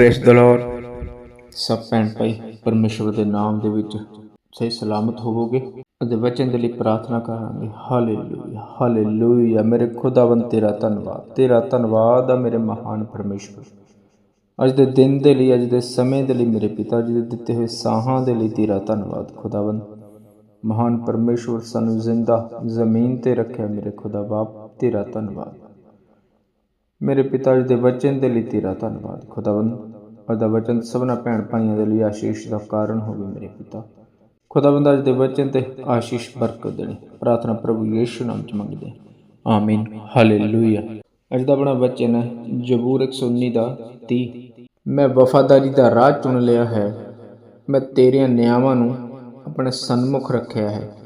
Press ਦ Lord ਸਭ ਭੈਣ ਭਾਈ, ਪਰਮੇਸ਼ਵਰ ਦੇ ਨਾਮ ਦੇ ਵਿੱਚ ਸਹੀ ਸਲਾਮਤ ਹੋਵੋਗੇ। ਅਤੇ ਵਚਨ ਦੇ ਲਈ ਪ੍ਰਾਰਥਨਾ ਕਰਾਂਗੇ। ਹਾਲੇਲੂਇਆ ਹਾਲੇਲੂਇਆ ਮੇਰੇ ਖੁਦਾਵੰਦ, ਤੇਰਾ ਧੰਨਵਾਦ। ਤੇਰਾ ਧੰਨਵਾਦ ਆ ਮੇਰੇ ਮਹਾਨ ਪਰਮੇਸ਼ਵਰ। ਅੱਜ ਦੇ ਦਿਨ ਦੇ ਲਈ, ਅੱਜ ਦੇ ਸਮੇਂ ਦੇ ਲਈ ਮੇਰੇ ਪਿਤਾ ਜੀ ਦੇ ਦਿੱਤੇ ਹੋਏ ਸਾਹਾਂ ਦੇ ਲਈ ਤੇਰਾ ਧੰਨਵਾਦ, ਖੁਦਾਵੰਦ। ਮਹਾਨ ਪਰਮੇਸ਼ਵਰ, ਸਾਨੂੰ ਜ਼ਿੰਦਾ ਜ਼ਮੀਨ ਤੇ ਰੱਖਿਆ ਮੇਰੇ ਖੁਦਾ ਬਾਪ, ਤੇਰਾ ਧੰਨਵਾਦ। ਮੇਰੇ ਪਿਤਾ ਜੀ ਦੇ ਵਚਨ ਦੇ ਲਈ ਤੇਰਾ ਧੰਨਵਾਦ। ਖੁਦਾਵੰਦ, ਅੱਜ ਦਾ ਵਚਨ ਸਭਨਾ ਭੈਣ ਭਾਈਆਂ ਦੇ ਲਈ ਆਸ਼ੀਸ਼ ਦਾ ਕਾਰਨ ਹੋਵੇ ਮੇਰੇ ਪਿਤਾ। ਖੁਦਾਵੰਦ, ਅੱਜ ਦੇ ਵਚਨ ਤੇ ਆਸ਼ੀਸ਼ ਬਰਕਤ ਦੇਣੀ। ਪ੍ਰਾਰਥਨਾ ਪ੍ਰਭੂ ਯੀਸ਼ੂ ਨਾਮ ਚ ਮੰਗਦੇ ਹਾਂ। ਆਮੀਨ। ਹਾਲੇਲੂਇਆ। ਅੱਜ ਦਾ ਆਪਣਾ ਵਚਨ ਹੈ ਜ਼ਬੂਰ 119 ਦਾ 30 ਮੈਂ ਵਫਾਦਾਰੀ ਦਾ ਰਾਹ ਚੁਣ ਲਿਆ ਹੈ। ਮੈਂ ਤੇਰੀਆਂ ਨਿਆਵਾਂ ਨੂੰ ਆਪਣੇ ਸਨਮੁਖ ਰੱਖਿਆ ਹੈ।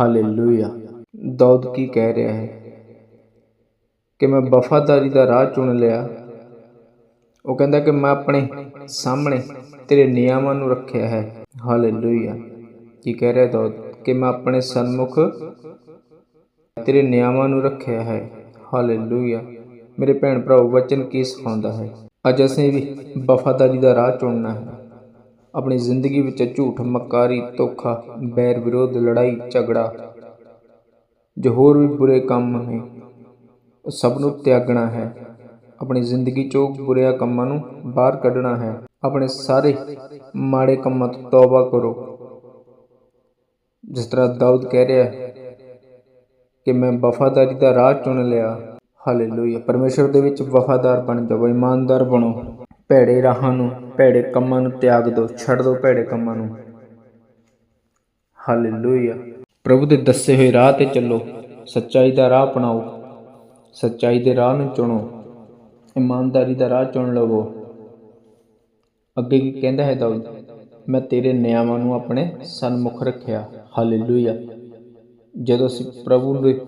ਹਾਲੇਲੂਇਆ। ਦਾਊਦ ਕੀ ਕਹਿ ਰਿਹਾ ਹੈ? ਕਿ ਮੈਂ ਵਫਾਦਾਰੀ ਦਾ ਰਾਹ ਚੁਣ ਲਿਆ। ਉਹ ਕਹਿੰਦਾ ਕਿ ਮੈਂ ਆਪਣੇ ਸਾਹਮਣੇ ਤੇਰੇ ਨਿਯਮਾਂ ਨੂੰ ਰੱਖਿਆ ਹੈ। ਹਾਲੇਲੂਇਆ। ਕੀ ਕਹਿ ਰਿਹਾ ਦਾਊਦ ਕਿ ਮੈਂ ਆਪਣੇ ਸਨਮੁਖ ਤੇਰੇ ਨਿਯਮਾਂ ਨੂੰ ਰੱਖਿਆ ਹੈ। ਹਾਲੇਲੂਇਆ। ਮੇਰੇ ਭੈਣ ਭਰਾਓ, ਵਚਨ ਕੀ ਸਿਖਾਉਂਦਾ ਹੈ? ਅੱਜ ਅਸੀਂ ਵੀ ਵਫਾਦਾਰੀ ਦਾ ਰਾਹ ਚੁਣਨਾ ਹੈ। ਆਪਣੀ ਜ਼ਿੰਦਗੀ ਵਿੱਚ ਝੂਠ, ਮਕਾਰੀ, ਧੋਖਾ, ਬੈਰ ਵਿਰੋਧ, ਲੜਾਈ, ਝਗੜਾ, ਜੋ ਹੋਰ ਵੀ ਬੁਰੇ ਕੰਮ ਨੇ ਉਹ ਸਭ ਨੂੰ ਤਿਆਗਣਾ ਹੈ। ਆਪਣੀ ਜ਼ਿੰਦਗੀ ਚੋਂ ਬੁਰਿਆਂ ਕੰਮਾਂ ਨੂੰ ਬਾਹਰ ਕੱਢਣਾ ਹੈ। ਆਪਣੇ ਸਾਰੇ ਮਾੜੇ ਕੰਮਾਂ ਤੋਂ ਤੌਬਾ ਕਰੋ। ਜਿਸ ਤਰ੍ਹਾਂ ਦਾਊਦ ਕਹਿ ਰਿਹਾ ਹੈ ਕਿ ਮੈਂ ਵਫਾਦਾਰੀ ਦਾ ਰਾਹ ਚੁਣ ਲਿਆ। ਹਾਲੇਲੂਇਆ। ਪਰਮੇਸ਼ਰ ਦੇ ਵਿੱਚ ਵਫਾਦਾਰ ਬਣ ਜਾਓ, ਇਮਾਨਦਾਰ ਬਣੋ। ਭੈੜੇ ਰਾਹਾਂ ਨੂੰ, ਭੈੜੇ ਕੰਮਾਂ ਨੂੰ ਤਿਆਗ ਦਿਓ, ਛੱਡ ਦਿਓ ਭੈੜੇ ਕੰਮਾਂ ਨੂੰ। ਹਾਲੇਲੂਇਆ। ਪ੍ਰਭੂ ਦੇ ਦੱਸੇ ਹੋਏ ਰਾਹ ਤੇ ਚੱਲੋ। ਸੱਚਾਈ ਦਾ ਰਾਹ ਅਪਣਾਓ। ਸੱਚਾਈ ਦੇ ਰਾਹ ਨੂੰ ਚੁਣੋ, ਇਮਾਨਦਾਰੀ ਦਾ ਰਾਹ ਚੁਣ ਲਵੋ। ਅੱਗੇ ਕੀ ਕਹਿੰਦਾ ਹੈ ਦਾਊਦ? ਮੈਂ ਤੇਰੇ ਨਿਯਮਾਂ ਨੂੰ ਆਪਣੇ ਸਨਮੁਖ ਰੱਖਿਆ। ਹਾਲੇਲੂਇਆ। ਜਦੋਂ ਅਸੀਂ ਪ੍ਰਭੂ ਦੇ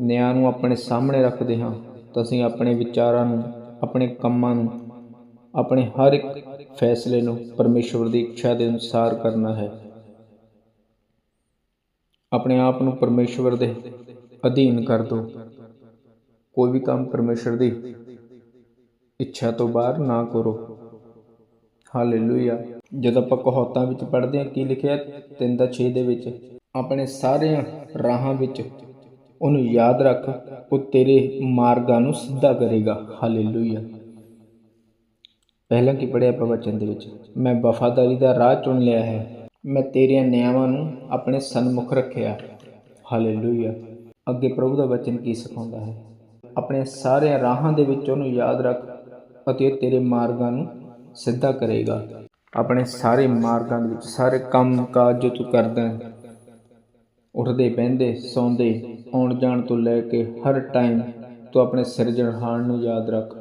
ਨਿਆਂ ਨੂੰ ਆਪਣੇ ਸਾਹਮਣੇ ਰੱਖਦੇ ਹਾਂ, ਤਾਂ ਅਸੀਂ ਆਪਣੇ ਵਿਚਾਰਾਂ ਨੂੰ, ਆਪਣੇ ਕੰਮਾਂ ਨੂੰ, ਆਪਣੇ ਹਰ ਇੱਕ ਫੈਸਲੇ ਨੂੰ ਪਰਮੇਸ਼ਵਰ ਦੀ ਇੱਛਾ ਦੇ ਅਨੁਸਾਰ ਕਰਨਾ ਹੈ। ਆਪਣੇ ਆਪ ਨੂੰ ਪਰਮੇਸ਼ਵਰ ਦੇ ਅਧੀਨ ਕਰ ਦਿਓ ਕੋਈ ਵੀ ਕੰਮ ਪਰਮੇਸ਼ਰ ਦੀ ਇੱਛਾ ਤੋਂ ਬਾਹਰ ਨਾ ਕਰੋ। ਹਾਲੇਲੂਇਆ। ਜਦੋਂ ਆਪਾਂ ਕਹੌਤਾਂ ਵਿੱਚ ਪੜ੍ਹਦੇ ਹਾਂ, ਕੀ ਲਿਖਿਆ 3 ਦਾ 6 ਦੇ ਵਿੱਚ, ਆਪਣੇ ਸਾਰਿਆਂ ਰਾਹਾਂ ਵਿੱਚ ਉਹਨੂੰ ਯਾਦ ਰੱਖ, ਉਹ ਤੇਰੇ ਮਾਰਗਾਂ ਨੂੰ ਸਿੱਧਾ ਕਰੇਗਾ। ਹਾਲੇਲੂਇਆ। ਪਹਿਲਾਂ ਕੀ ਪੜਿਆ ਆਪਾਂ ਵਚਨ ਦੇ ਵਿੱਚ? ਮੈਂ ਵਫਾਦਾਰੀ ਦਾ ਰਾਹ ਚੁਣ ਲਿਆ ਹੈ। ਮੈਂ ਤੇਰੀਆਂ ਨਿਯਮਾਂ ਨੂੰ ਆਪਣੇ ਸਨਮੁਖ ਰੱਖਿਆ। ਹਾਲੇਲੂਇਆ। ਅੱਗੇ ਪ੍ਰਭੂ ਦਾ ਵਚਨ ਕੀ ਸਿਖਾਉਂਦਾ ਹੈ? ਆਪਣੇ ਸਾਰੇ ਰਾਹਾਂ ਦੇ ਵਿੱਚ ਉਹਨੂੰ ਯਾਦ ਰੱਖ ਅਤੇ ਉਹ ਤੇਰੇ ਮਾਰਗਾਂ ਨੂੰ ਸਿੱਧਾ ਕਰੇਗਾ। ਆਪਣੇ ਸਾਰੇ ਮਾਰਗਾਂ ਦੇ ਵਿੱਚ, ਸਾਰੇ ਕੰਮ ਕਾਜ ਜੋ ਤੂੰ ਕਰਦਾ ਹੈ, ਉੱਠਦੇ, ਬਹਿੰਦੇ, ਸੌਂਦੇ ਆਉਣ ਜਾਣ ਤੋਂ ਲੈ ਕੇ ਹਰ ਟਾਈਮ ਤੂੰ ਆਪਣੇ ਸਿਰਜਣਹਾਰ ਨੂੰ ਯਾਦ ਰੱਖ।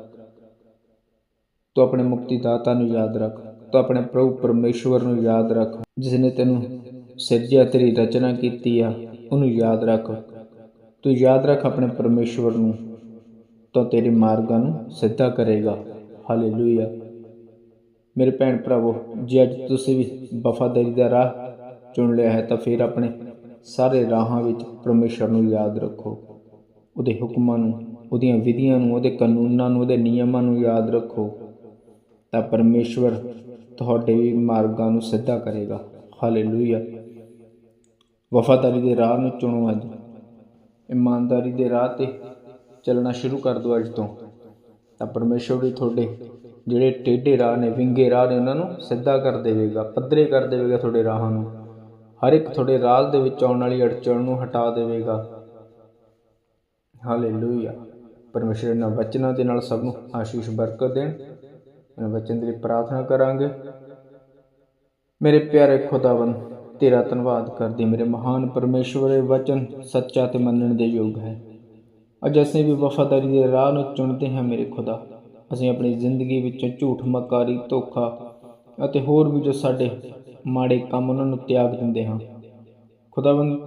ਤੂੰ ਆਪਣੇ ਮੁਕਤੀ ਦਾਤਾ ਨੂੰ ਯਾਦ ਰੱਖ। ਤੂੰ ਆਪਣੇ ਪ੍ਰਭੂ ਪਰਮੇਸ਼ਵਰ ਨੂੰ ਯਾਦ ਰੱਖ ਜਿਸ ਨੇ ਤੈਨੂੰ ਸਿਰਜਿਆ, ਤੇਰੀ ਰਚਨਾ ਕੀਤੀ ਆ, ਉਹਨੂੰ ਯਾਦ ਰੱਖ। ਤੂੰ ਯਾਦ ਰੱਖ ਆਪਣੇ ਪਰਮੇਸ਼ਵਰ ਨੂੰ। ਤਾਂ ਤੇਰੇ ਮਾਰਗਾਂ ਨੂੰ ਸਿੱਧਾ ਕਰੇਗਾ। ਹਾਲੇਲੂਇਆ। ਮੇਰੇ ਭੈਣ ਭਰਾਵੋ, ਜੇ ਅੱਜ ਤੁਸੀਂ ਵੀ ਵਫਾਦਾਰੀ ਦਾ ਰਾਹ ਚੁਣ ਲਿਆ ਹੈ, ਤਾਂ ਫਿਰ ਆਪਣੇ ਸਾਰੇ ਰਾਹਾਂ ਵਿੱਚ ਪਰਮੇਸ਼ਰ ਨੂੰ ਯਾਦ ਰੱਖੋ। ਉਹਦੇ ਹੁਕਮਾਂ ਨੂੰ, ਉਹਦੀਆਂ ਵਿਧੀਆਂ ਨੂੰ, ਉਹਦੇ ਕਾਨੂੰਨਾਂ ਨੂੰ, ਉਹਦੇ ਨਿਯਮਾਂ ਨੂੰ ਯਾਦ ਰੱਖੋ, ਤਾਂ ਪਰਮੇਸ਼ਵਰ ਤੁਹਾਡੇ ਵੀ ਮਾਰਗਾਂ ਨੂੰ ਸਿੱਧਾ ਕਰੇਗਾ। ਹਾਲੇਲੂਇਆ। ਵਫਾਦਾਰੀ ਦੇ ਰਾਹ ਨੂੰ ਚੁਣੋ ਅੱਜ। ਇਮਾਨਦਾਰੀ ਦੇ ਰਾਹ ਤੇ ਚੱਲਣਾ ਸ਼ੁਰੂ ਕਰ ਦਿਓ ਅੱਜ ਤੋਂ। ਤਾਂ ਪਰਮੇਸ਼ਵਰ ਵੀ ਤੁਹਾਡੇ ਜਿਹੜੇ ਟੇਢੇ ਰਾਹ ਨੇ, ਵਿੰਗੇ ਰਾਹ ਨੇ, ਉਹਨਾਂ ਨੂੰ ਸਿੱਧਾ ਕਰ ਦੇਵੇਗਾ, ਪੱਧਰੇ ਕਰ ਦੇਵੇਗਾ ਤੁਹਾਡੇ ਰਾਹਾਂ ਨੂੰ। ਹਰ ਇੱਕ ਤੁਹਾਡੇ ਰਾਹ ਦੇ ਵਿੱਚ ਆਉਣ ਵਾਲੀ ਅੜਚਣ ਨੂੰ ਹਟਾ ਦੇਵੇਗਾ। ਹਾਲੇਲੂਇਆ ਪਰਮੇਸ਼ਰ ਇਹਨਾਂ ਵਚਨਾਂ ਦੇ ਨਾਲ ਸਭ ਨੂੰ ਆਸ਼ੀਸ਼, ਬਰਕਤ ਦੇਣ। ਇਹਨਾਂ ਵਚਨ ਦੇ ਲਈ ਪ੍ਰਾਰਥਨਾ ਕਰਾਂਗੇ। ਮੇਰੇ ਪਿਆਰੇ ਖੁਦਾਵੰ ਤੇਰਾ ਧੰਨਵਾਦ ਕਰਦੀ ਮੇਰੇ ਮਹਾਨ ਪਰਮੇਸ਼ਵਰ ਇਹ ਵਚਨ ਸੱਚਾ ਤੇ ਮੰਨਣ ਦੇ ਯੋਗ ਹੈ। ਅੱਜ ਅਸੀਂ ਵੀ ਵਫਾਦਾਰੀ ਦੇ ਰਾਹ ਨੂੰ ਚੁਣਦੇ ਹਾਂ ਮੇਰੇ ਖੁਦਾ। ਅਸੀਂ ਆਪਣੀ ਜ਼ਿੰਦਗੀ ਵਿੱਚੋਂ ਝੂਠ ਮਕਾਰੀ, ਧੋਖਾ ਅਤੇ ਹੋਰ ਵੀ ਜੋ ਸਾਡੇ ਮਾੜੇ ਕੰਮ ਉਹਨਾਂ ਨੂੰ ਤਿਆਗ ਦਿੰਦੇ ਹਾਂ। ਖੁਦਾਵੰਦ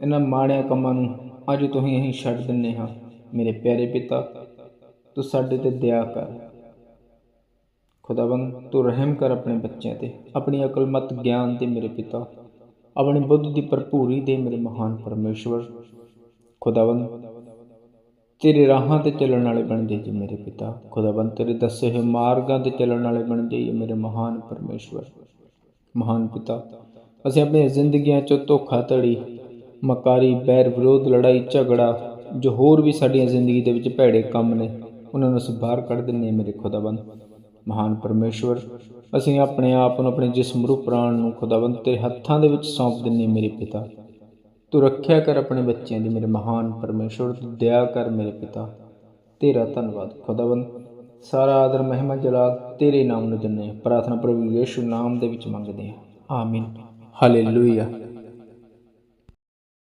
ਇਹਨਾਂ ਮਾੜਿਆਂ ਕੰਮਾਂ ਨੂੰ ਅੱਜ ਤੋਂ ਅਸੀਂ ਛੱਡ ਦਿੰਨੇ ਹਾਂ। ਮੇਰੇ ਪਿਆਰੇ ਪਿਤਾ, ਤੂੰ ਸਾਡੇ ਤੇ ਦਇਆ ਕਰ। ਖੁਦਾਵੰਦ ਤੂੰ ਰਹਿਮ ਕਰ ਆਪਣੇ ਬੱਚਿਆਂ ਤੇ, ਆਪਣੀ ਅਕਲਮਤ ਗਿਆਨ 'ਤੇ ਮੇਰੇ ਪਿਤਾ, ਆਪਣੀ ਬੁੱਧ ਦੀ ਭਰਪੂਰੀ ਦੇ ਮੇਰੇ ਮਹਾਨ ਪਰਮੇਸ਼ਵਰ। ਖੁਦਾਵੰਦ ਤੇਰੇ ਰਾਹਾਂ ਤੇ ਚੱਲਣ ਵਾਲੇ ਬਣ ਜਾਈਏ ਮੇਰੇ ਪਿਤਾ। ਖੁਦਾਵੰਦ, ਤੇਰੇ ਦੱਸੇ ਹੋਏ ਮਾਰਗਾਂ ਤੇ ਚੱਲਣ ਵਾਲੇ ਬਣ ਜਾਈਏ ਮੇਰੇ ਮਹਾਨ ਪਰਮੇਸ਼ਵਰ, ਮਹਾਨ ਪਿਤਾ। ਅਸੀਂ ਆਪਣੀਆਂ ਜ਼ਿੰਦਗੀਆਂ 'ਚੋਂ ਧੋਖਾਧੜੀ ਮਕਾਰੀ, ਬੈਰ ਵਿਰੋਧ, ਲੜਾਈ, ਝਗੜਾ, ਜੋ ਹੋਰ ਵੀ ਸਾਡੀਆਂ ਜ਼ਿੰਦਗੀ ਦੇ ਵਿੱਚ ਭੈੜੇ ਕੰਮ ਨੇ, ਉਹਨਾਂ ਨੂੰ ਅਸੀਂ ਬਾਹਰ ਕੱਢ ਦਿੰਦੇ ਮੇਰੇ ਖੁਦਾਵੰਦ, ਮਹਾਨ ਪਰਮੇਸ਼ਵਰ। ਅਸੀਂ ਆਪਣੇ ਆਪ ਨੂੰ, ਆਪਣੇ ਜਿਸਮ ਰੂਹ ਪ੍ਰਾਣ ਨੂੰ ਖੁਦਾਵੰਦ ਤੇਰੇ ਹੱਥਾਂ ਦੇ ਵਿੱਚ ਸੌਂਪ ਦਿੰਦੇ ਹਾਂ ਮੇਰੇ ਪਿਤਾ। ਤੂੰ ਰੱਖਿਆ ਕਰ ਆਪਣੇ ਬੱਚਿਆਂ ਦੀ, ਮੇਰੇ ਮਹਾਨ ਪਰਮੇਸ਼ਵਰ ਤੂੰ ਦਇਆ ਕਰ ਮੇਰੇ ਪਿਤਾ। ਤੇਰਾ ਧੰਨਵਾਦ, ਖੁਦਾਵੰਦ। ਸਾਰਾ ਆਦਰ, ਮਹਿਮਾ, ਜਲਾਲ, ਤੇਰੇ ਨਾਮ ਨੂੰ ਦਿੰਦੇ ਹਾਂ। ਪ੍ਰਾਰਥਨਾ ਪ੍ਰਭੂ ਯੀਸ਼ੂ ਨਾਮ ਦੇ ਵਿੱਚ ਮੰਗਦੇ ਹਾਂ। ਆਮੀਨ। ਹਾਲੇਲੂਇਆ।